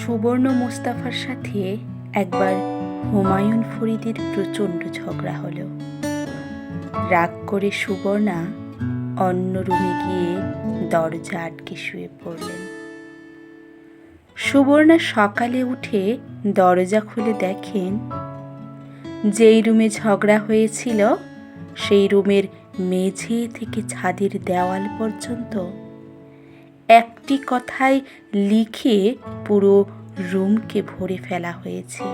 সুবর্ণ মোস্তাফার সাথে একবার হুমায়ুন ফরিদের প্রচণ্ড ঝগড়া হলো। রাগ করে সুবর্ণা অন্য রুমে গিয়ে দরজা আটকে শুয়ে পড়লেন। সুবর্ণা সকালে উঠে দরজা খুলে দেখেন, যেই রুমে ঝগড়া হয়েছিল, সেই রুমের মেঝে থেকে ছাদের দেওয়াল পর্যন্ত একটি কথায় লিখে পুরো রুমকে ভরে ফেলা হয়েছে।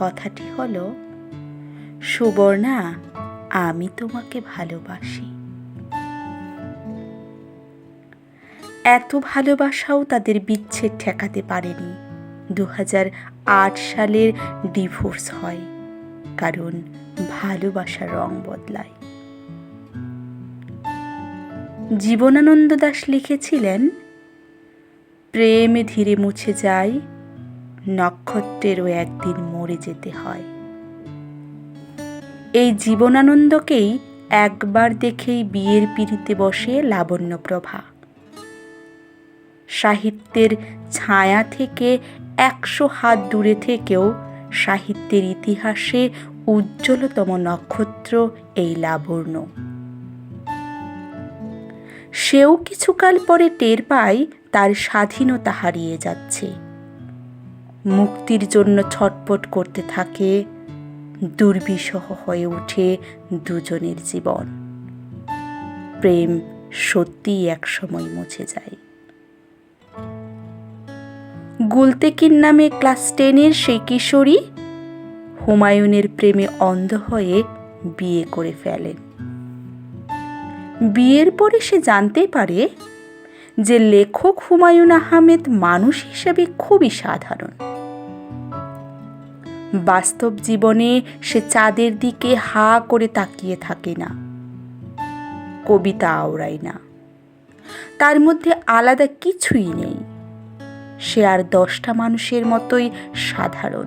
কথাটি হলো, সুবর্ণা, আমি তোমাকে ভালোবাসি। এত ভালোবাসাও তাদের বিচ্ছেদ ঠেকাতে পারেনি। দু সালের ডিভোর্স হয়, কারণ ভালোবাসার রং বদলায়। জীবনানন্দ দাশ লিখেছিলেন, প্রেম ধীরে মুছে যায়, নক্ষত্রেরও একদিন মরে যেতে হয়। এই জীবনানন্দকেই একবার দেখেই বিয়ের পিড়িতে বসে লাবণ্যপ্রভা সাহিত্যের ছায়া থেকে একশো হাত দূরে থেকেও সাহিত্যের ইতিহাসে উজ্জ্বলতম নক্ষত্র এই লাবণ্য। সেও কিছুকাল পরে টের পায় তার স্বাধীনতা হারিয়ে যাচ্ছে। মুক্তির জন্য ছটপট করতে থাকে, দুর্বিষহ হয়ে ওঠে দুজনের জীবন। প্রেম সত্যিই একসময় মুছে যায়। গুলতেকির নামে ক্লাস টেনের সেই কিশোরী হুমায়ুনের প্রেমে অন্ধ হয়ে বিয়ে করে ফেলেন। বিয়ের পরে সে জানতে পারে যে লেখক হুমায়ুন আহমেদ মানুষ হিসেবে খুবই সাধারণ। বাস্তব জীবনে সে চাঁদের দিকে হা করে তাকিয়ে থাকে না। কবিতা আওড়ায় না। তার মধ্যে আলাদা কিছুই নেই। সে আর দশটা মানুষের মতোই সাধারণ।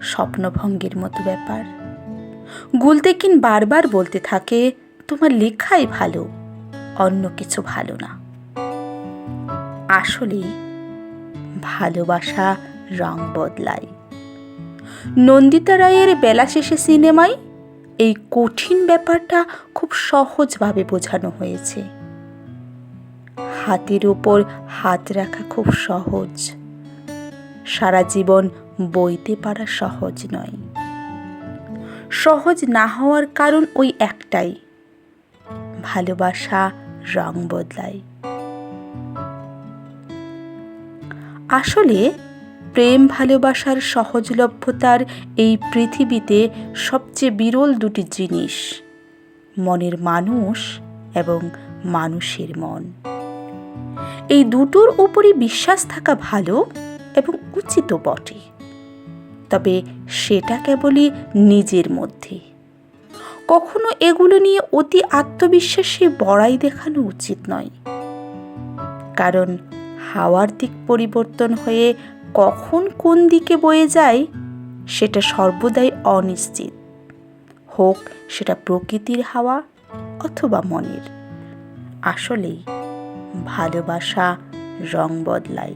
স্বপ্নভঙ্গের মতো ব্যাপার। গুলতেকিন বারবার বলতে থাকে, তোমার লেখাই ভালো, অন্য কিছু ভালো না। আসলে ভালোবাসা রং বদলায়। নন্দিতা রায়ের বেলা শেষে সিনেমায় এই কঠিন ব্যাপারটা খুব সহজভাবে বোঝানো হয়েছে। হাতের ওপর হাত রাখা খুব সহজ। সারা জীবন বইতে পারা সহজ নয়। সহজ না হওয়ার কারণ ওই একটাই। ভালোবাসা রং বদলায়। আসলে প্রেম ভালোবাসার সহজলভ্যতার এই পৃথিবীতে সবচেয়ে বিরল দুটি জিনিস, মনের মানুষ এবং মানুষের মন। এই দুটোর উপরই বিশ্বাস থাকা ভালো এবং উচিত বটে। তবে সেটা কেবলই নিজের মধ্যে। কখনো এগুলো নিয়ে অতি আত্মবিশ্বাসী বড়াই দেখানো উচিত নয়। কারণ হাওয়ার দিক পরিবর্তন হয়ে কখন কোন দিকে বয়ে যায়, সেটা সর্বদাই অনিশ্চিত। হোক সেটা প্রকৃতির হাওয়া অথবা মনের। আসলেই ভালোবাসা রং বদলায়।